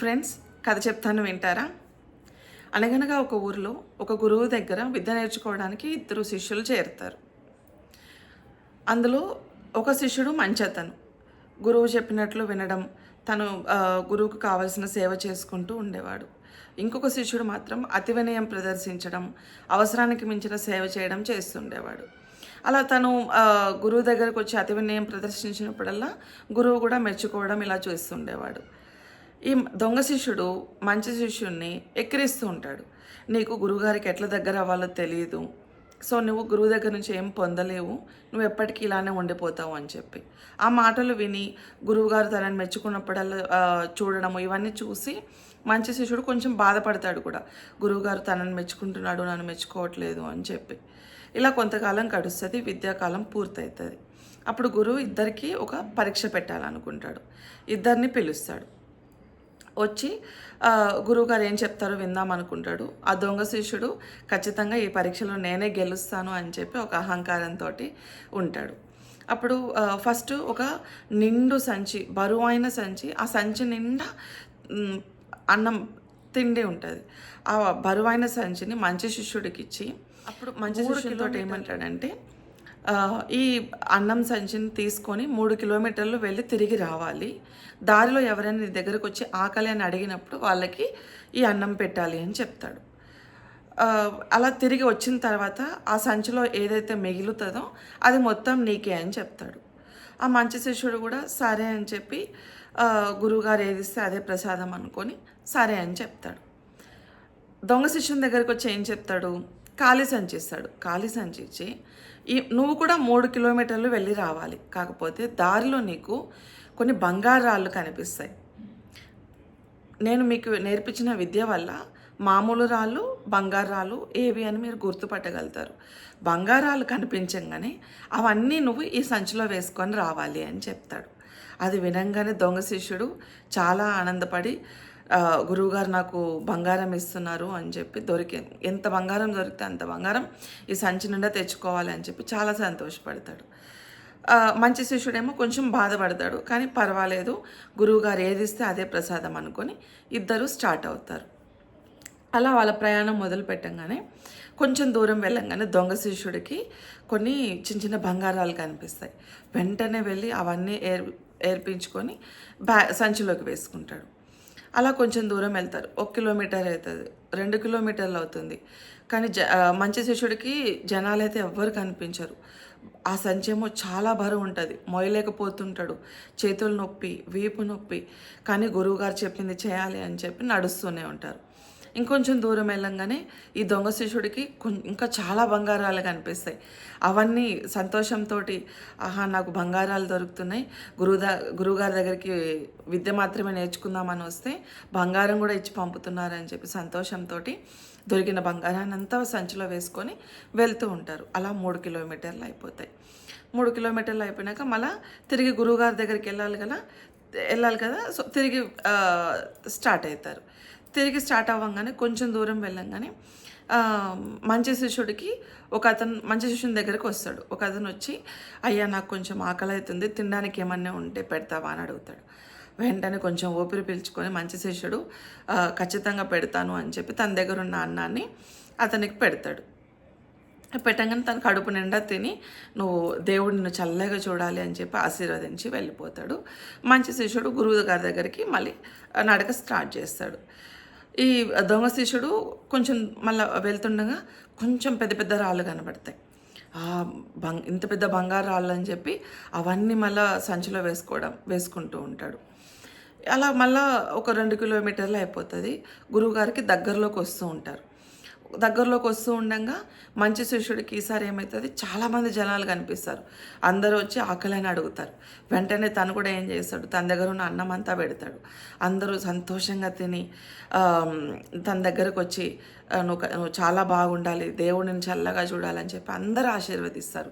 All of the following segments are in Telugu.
ఫ్రెండ్స్ కథ చెప్తాను వింటారా? అనగనగా ఒక ఊరిలో ఒక గురువు దగ్గర విద్య నేర్చుకోవడానికి ఇద్దరు శిష్యులు చేరుతారు. అందులో ఒక శిష్యుడు మంచి అతను గురువు చెప్పినట్లు వినడం తను గురువుకు కావలసిన సేవ చేసుకుంటూ ఉండేవాడు. ఇంకొక శిష్యుడు మాత్రం అతి వినయం ప్రదర్శించడం అవసరానికి మించిన సేవ చేయడం చేస్తుండేవాడు. అలా తను గురువు దగ్గరకు వచ్చి అతి వినయం ప్రదర్శించినప్పుడల్లా గురువు కూడా మెచ్చుకోవడం ఇలా చూస్తుండేవాడు. ఈ దొంగ శిష్యుడు మంచి శిష్యుణ్ణి ఎక్కిరిస్తూ ఉంటాడు. నీకు గురువుగారికి ఎట్లా దగ్గర అవ్వాలో తెలియదు సో నువ్వు గురువు దగ్గర నుంచి ఏం పొందలేవు. నువ్వు ఎప్పటికీ ఇలానే ఉండిపోతావు అని చెప్పి. ఆ మాటలు విని గురువుగారు తనని మెచ్చుకున్నప్పుడల్లా చూడడము ఇవన్నీ చూసి మంచి శిష్యుడు కొంచెం బాధపడతాడు కూడా. గురువుగారు తనని మెచ్చుకుంటున్నాడు నన్ను మెచ్చుకోవట్లేదు అని చెప్పి. ఇలా కొంతకాలం గడుస్తుంది విద్యాకాలం పూర్తవుతుంది అప్పుడు గురువు ఇద్దరికీ ఒక పరీక్ష పెట్టాలనుకుంటాడు. ఇద్దరిని పిలుస్తాడు. వచ్చి గురువుగారు ఏం చెప్తారో విందాం అనుకుంటాడు. ఆ దొంగ శిష్యుడు ఖచ్చితంగా ఈ పరీక్షలో నేనే గెలుస్తాను అని చెప్పి ఒక అహంకారంతో ఉంటాడు. అప్పుడు ఫస్ట్ ఒక నిండు సంచి బరువైన సంచి ఆ సంచి నిండా అన్నం తిండి ఉంటుంది. ఆ బరువైన సంచిని మంచి శిష్యుడికి ఇచ్చి అప్పుడు మంచి శిష్యుడితో ఏమంటాడంటే ఈ అన్నం సంచిని తీసుకొని మూడు కిలోమీటర్లు వెళ్ళి తిరిగి రావాలి. దారిలో ఎవరైనా నీ దగ్గరకు వచ్చి ఆకలి అని అడిగినప్పుడు వాళ్ళకి ఈ అన్నం పెట్టాలి అని చెప్తాడు. అలా తిరిగి వచ్చిన తర్వాత ఆ సంచిలో ఏదైతే మిగులుతుందో అది మొత్తం నీకే అని చెప్తాడు. ఆ మంచి శిష్యుడు కూడా సరే అని చెప్పి గురువుగారు ఏది ఇస్తే అదే ప్రసాదం అనుకొని సరే అని చెప్తాడు. దొంగ శిష్యుని దగ్గరికి వచ్చి ఏం చెప్తాడు? ఖాళీ సంచి ఇస్తాడు. ఖాళీ సంచి ఇచ్చి ఈ నువ్వు కూడా మూడు కిలోమీటర్లు వెళ్ళి రావాలి. కాకపోతే దారిలో నీకు కొన్ని బంగారు రాళ్ళు కనిపిస్తాయి. నేను మీకు నేర్పించిన విద్య వల్ల మామూలు రాళ్ళు బంగారు రాళ్ళు ఏవి అని మీరు గుర్తుపట్టగలుగుతారు. బంగారాలు కనిపించగానే అవన్నీ నువ్వు ఈ సంచిలో వేసుకొని రావాలి అని చెప్తాడు. అది వినంగానే దొంగ శిష్యుడు చాలా ఆనందపడి గురువుగారు నాకు బంగారం ఇస్తున్నారు అని చెప్పి దొరికింది ఎంత బంగారం దొరికితే అంత బంగారం ఈ సంచి నిండా తెచ్చుకోవాలి అని చెప్పి చాలా సంతోషపడతాడు. మంచి శిష్యుడేమో కొంచెం బాధపడతాడు కానీ పర్వాలేదు. గురువుగారు ఏది ఇస్తే అదే ప్రసాదం అనుకొని ఇద్దరు స్టార్ట్ అవుతారు. అలా వాళ్ళ ప్రయాణం మొదలు పెట్టంగానే కొంచెం దూరం వెళ్ళంగానే దొంగ శిష్యుడికి కొన్ని చిన్న చిన్న బంగారాలు కనిపిస్తాయి. వెంటనే వెళ్ళి అవన్నీ ఏర్ ఏర్పించుకొని బ్యా సంచిలోకి వేసుకుంటాడు. అలా కొంచెం దూరం వెళ్తారు. ఒక కిలోమీటర్ అవుతుంది. రెండు కిలోమీటర్లు అవుతుంది. కానీ జ మంచి శిష్యుడికి జనాలు అయితే ఎవ్వరు కనిపించరు. ఆ సంచేమో చాలా బరువు ఉంటుంది. మొయలేకపోతుంటాడు చేతులు నొప్పి వీపు నొప్పి. కానీ గురువుగారు చెప్పింది చేయాలి అని చెప్పి నడుస్తూనే ఉంటారు. ఇంకొంచెం దూరం వెళ్ళంగానే ఈ దొంగ శిష్యుడికి ఇంకా చాలా బంగారాలు కనిపిస్తాయి. అవన్నీ సంతోషంతో ఆహా నాకు బంగారాలు దొరుకుతున్నాయి. గురుదా గురువుగారి దగ్గరికి విద్య మాత్రమే నేర్చుకుందామని వస్తే బంగారం కూడా ఇచ్చి పంపుతున్నారని చెప్పి సంతోషంతో దొరికిన బంగారాన్ని అంతా సంచిలో వేసుకొని వెళ్తూ ఉంటారు. అలా మూడు కిలోమీటర్లు అయిపోతాయి. మూడు కిలోమీటర్లు అయిపోయినాక మళ్ళీ తిరిగి గురువుగారి దగ్గరికి వెళ్ళాలి కదా వెళ్ళాలి కదా సో తిరిగి స్టార్ట్ అవుతారు. తిరిగి స్టార్ట్ అవ్వగానే కొంచెం దూరం వెళ్ళంగానే మంచి శిష్యుడికి ఒక అతను మంచి శిష్యుని దగ్గరికి వస్తాడు. ఒక అతను వచ్చి అయ్యా నాకు కొంచెం ఆకలి అవుతుంది తినడానికి ఏమన్నా ఉంటే పెడతావా? అని అడుగుతాడు. వెంటనే కొంచెం ఊపిరి పీల్చుకొని మంచి శిష్యుడు ఖచ్చితంగా పెడతాను అని చెప్పి తన దగ్గర ఉన్న అన్నాన్ని అతనికి పెడతాడు. పెట్టంగానే తన కడుపు నిండా తిని నువ్వు దేవుడు నిన్ను చల్లగా చూడాలి అని చెప్పి ఆశీర్వదించి వెళ్ళిపోతాడు. మంచి శిష్యుడు గురువు గారి దగ్గరికి మళ్ళీ నడక స్టార్ట్ చేస్తాడు. ఈ దొంగ శిష్యుడు కొంచెం మళ్ళీ వెళ్తుండగా కొంచెం పెద్ద పెద్ద రాళ్ళు కనబడతాయి. ఆ బంగ్ ఇంత పెద్ద బంగారు రాళ్ళు అని చెప్పి అవన్నీ మళ్ళీ సంచిలో వేసుకోవడం వేసుకుంటూ ఉంటాడు. అలా మళ్ళీ ఒక రెండు కిలోమీటర్లు అయిపోతుంది. గురువుగారికి దగ్గరలోకి వస్తూ ఉంటారు. దగ్గరలోకి వస్తూ ఉండగా మంచి శిష్యుడికి ఈసారి ఏమవుతుంది చాలామంది జనాలు కనిపిస్తారు. అందరూ వచ్చి ఆకలిని అడుగుతారు. వెంటనే తను కూడా ఏం చేస్తాడు? తన దగ్గర ఉన్న అన్నం అంతా పెడతాడు. అందరూ సంతోషంగా తిని తన దగ్గరకు వచ్చి నువ్వు నువ్వు చాలా బాగుండాలి. దేవుడిని చల్లగా చూడాలని చెప్పి అందరూ ఆశీర్వదిస్తారు.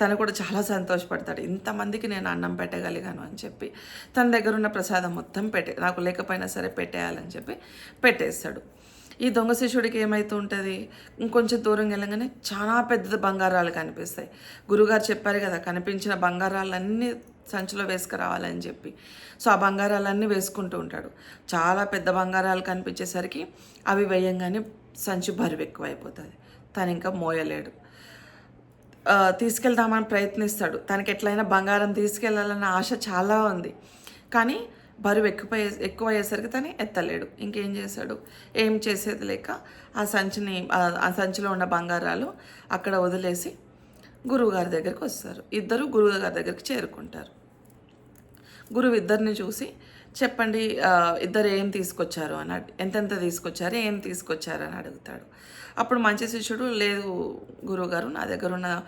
తను కూడా చాలా సంతోషపడతాడు. ఇంతమందికి నేను అన్నం పెట్టగలిగాను అని చెప్పి తన దగ్గర ఉన్న ప్రసాదం మొత్తం పెట్టే నాకు లేకపోయినా సరే పెట్టేయాలని చెప్పి పెట్టేస్తాడు. ఈ దొంగ శిష్యుడికి ఏమైతూ ఉంటుంది ఇంకొంచెం దూరం వెళ్ళగానే చాలా పెద్ద బంగారాలు కనిపిస్తాయి. గురుగారు చెప్పారు కదా కనిపించిన బంగారాలన్నీ సంచిలో వేసుకురావాలని చెప్పి. సో ఆ బంగారాలన్నీ వేసుకుంటూ ఉంటాడు. చాలా పెద్ద బంగారాలు కనిపించేసరికి అవి వేయంగానే సంచి బరువు ఎక్కువైపోతుంది. తను ఇంకా మోయలేడు తీసుకెళ్దామని ప్రయత్నిస్తాడు. తనకి ఎట్లయినా బంగారం తీసుకెళ్ళాలన్న ఆశ చాలా ఉంది. కానీ బరువు ఎక్కువ ఎక్కువ అయ్యేసరికి తను ఎత్తలేడు. ఇంకేం చేశాడు? ఏం చేసేది లేక ఆ సంచిని ఆ- సంచిలో ఉన్న బంగారాలు అక్కడ వదిలేసి గురువుగారి దగ్గరికి వస్తారు. ఇద్దరు గురువుగారి దగ్గరికి చేరుకుంటారు. గురువు ఇద్దరిని చూసి చెప్పండి ఇద్దరు ఏం తీసుకొచ్చారు? అని ఎంతెంత తీసుకొచ్చారు? ఏం తీసుకొచ్చారు? అని అడుగుతాడు. అప్పుడు మంచి శిష్యుడు లేదు గురువుగారు నా దగ్గర ఉన్న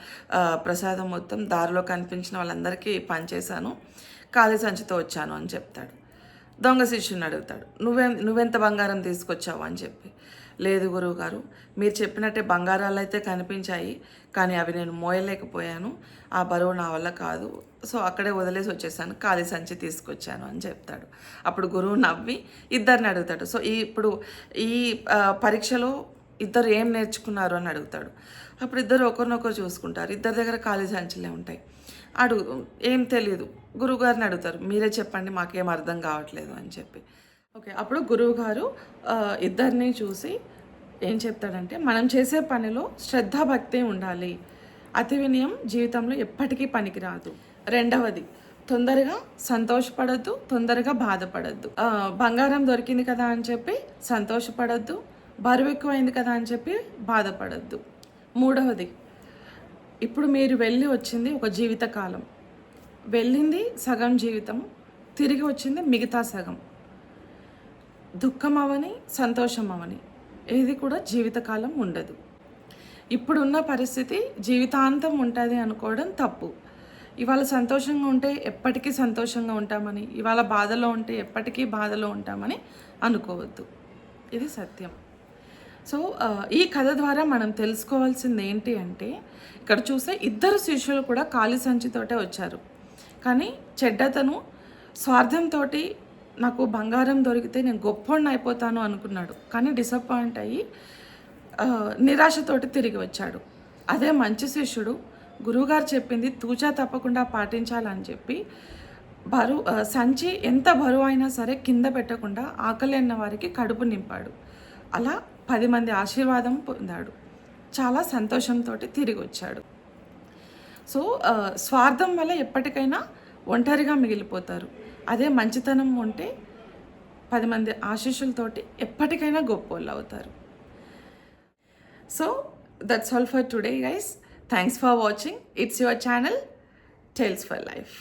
ప్రసాదం మొత్తం దారిలో కనిపించిన వాళ్ళందరికీ పనిచేశాను. ఖాళీ సంచితో వచ్చాను అని చెప్తాడు. దొంగ శిష్యుని అడుగుతాడు నువ్వే నువ్వెంత బంగారం తీసుకొచ్చావు? అని చెప్పి. లేదు గురువు గారు మీరు చెప్పినట్టే బంగారాలు అయితే కనిపించాయి కానీ అవి నేను మోయలేకపోయాను. ఆ బరువు నా వల్ల కాదు సో అక్కడే వదిలేసి వచ్చేసాను ఖాళీ సంచి తీసుకొచ్చాను అని చెప్తాడు. అప్పుడు గురువు నవ్వి ఇద్దరిని అడుగుతాడు. సో ఈ ఇప్పుడు ఈ పరీక్షలో ఇద్దరు ఏం నేర్చుకున్నారు? అని అడుగుతాడు. అప్పుడు ఇద్దరు ఒకరినొకరు చూసుకుంటారు. ఇద్దరి దగ్గర ఖాళీ సంచులే ఉంటాయి. అడుగు ఏం తెలియదు గురువుగారిని అడుగుతారు మీరే చెప్పండి మాకేం అర్థం కావట్లేదు అని చెప్పి. ఓకే అప్పుడు గురువుగారు ఇద్దరిని చూసి ఏం చెప్తాడంటే మనం చేసే పనిలో శ్రద్ధాభక్తి ఉండాలి. అతి వినయం జీవితంలో ఎప్పటికీ పనికిరాదు. రెండవది తొందరగా సంతోషపడద్దు తొందరగా బాధపడద్దు. బంగారం దొరికింది కదా అని చెప్పి సంతోషపడద్దు బరువు ఎక్కువైంది కదా అని చెప్పి బాధపడద్దు. మూడవది ఇప్పుడు మీరు వెళ్ళి వచ్చింది ఒక జీవితకాలం. వెళ్ళింది సగం జీవితం తిరిగి వచ్చింది మిగతా సగం. దుఃఖం అవని సంతోషం అవని ఏది కూడా జీవితకాలం ఉండదు. ఇప్పుడున్న పరిస్థితి జీవితాంతం ఉంటుంది అనుకోవడం తప్పు. ఇవాళ సంతోషంగా ఉంటే ఎప్పటికీ సంతోషంగా ఉంటామని ఇవాళ బాధలో ఉంటే ఎప్పటికీ బాధలో ఉంటామని అనుకోవద్దు. ఇది సత్యం. సో ఈ కథ ద్వారా మనం తెలుసుకోవాల్సింది ఏంటి అంటే ఇక్కడ చూస్తే ఇద్దరు శిష్యులు కూడా ఖాళీ సంచితోటే వచ్చారు. కానీ చెడ్డతను స్వార్థంతో నాకు బంగారం దొరికితే నేను గొప్పోడిని అయిపోతాను అనుకున్నాడు. కానీ డిసప్పాయింట్ అయ్యి నిరాశతోటి తిరిగి వచ్చాడు. అదే మంచి శిష్యుడు గురువుగారు చెప్పింది తూచా తప్పకుండా పాటించాలని చెప్పి బరువు సంచి ఎంత బరువు అయినా సరే కింద పెట్టకుండా ఆకలి అన్న వారికి కడుపు నింపాడు. అలా పది మంది ఆశీర్వాదం పొందాడు. చాలా సంతోషంతో తిరిగి వచ్చాడు సో స్వార్థం వల్ల ఎప్పటికైనా ఒంటరిగా మిగిలిపోతారు. అదే మంచితనం ఉంటే పది మంది ఆశీస్సులతోటి ఎప్పటికైనా గొప్పోళ్ళు అవుతారు. So that's all for today guys thanks for watching it's your channel tells for life